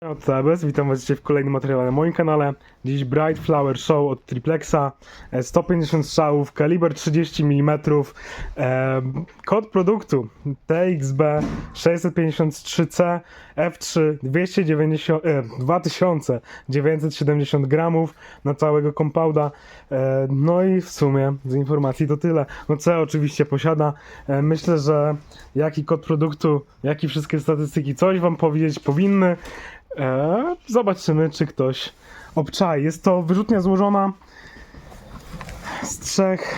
Od CBS, witam was dzisiaj w kolejnym materiale na moim kanale. Dziś Bright Flower Show od Triplexa, e, 150 strzałów, kaliber 30 mm, e, kod produktu TXB 653C F3 290, e, 2970 gramów na całego kompauda. E, no i w sumie z informacji to tyle. No C oczywiście posiada. E, myślę, że jaki kod produktu, jak i wszystkie statystyki coś wam powiedzieć powinny. Eee, zobaczymy, czy ktoś obczai. Jest to wyrzutnia złożona z trzech,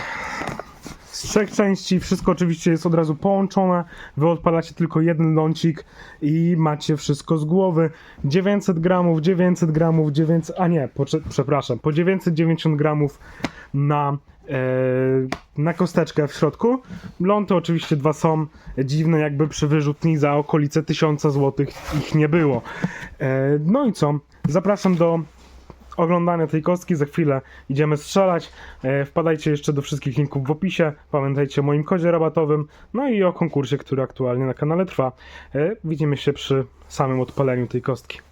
z trzech części. Wszystko oczywiście jest od razu połączone. Wy odpalacie tylko jeden lącik i macie wszystko z głowy. 900 gramów, 900 gramów, 900, a nie, pocze- przepraszam, po 990 gramów na, na kosteczkę w środku. Ląty oczywiście dwa są dziwne, jakby przy wyrzutni za okolice 1000 zł ich nie było. E, no i co? Zapraszam do oglądania tej kostki. Za chwilę idziemy strzelać. E, wpadajcie jeszcze do wszystkich linków w opisie. Pamiętajcie o moim kodzie rabatowym. No i o konkursie, który aktualnie na kanale trwa. E, widzimy się przy samym odpaleniu tej kostki.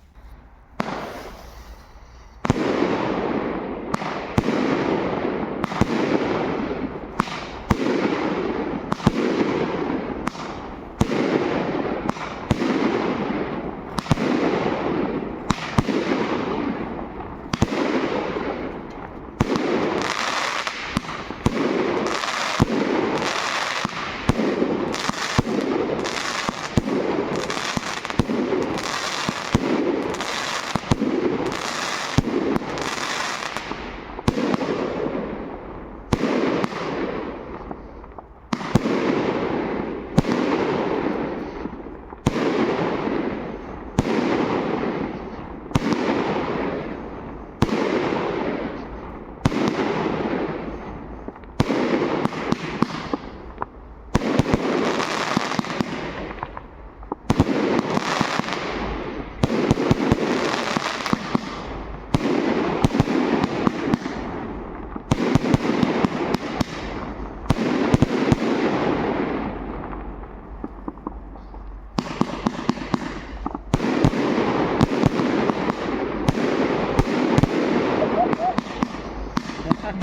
Ale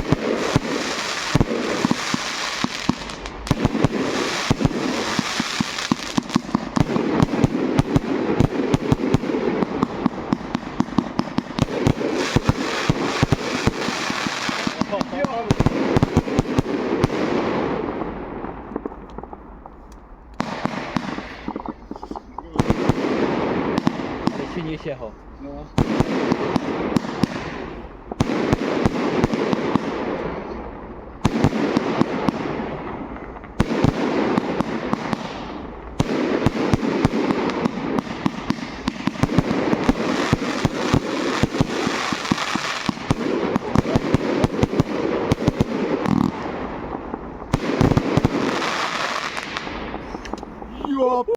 się nie siecho. No.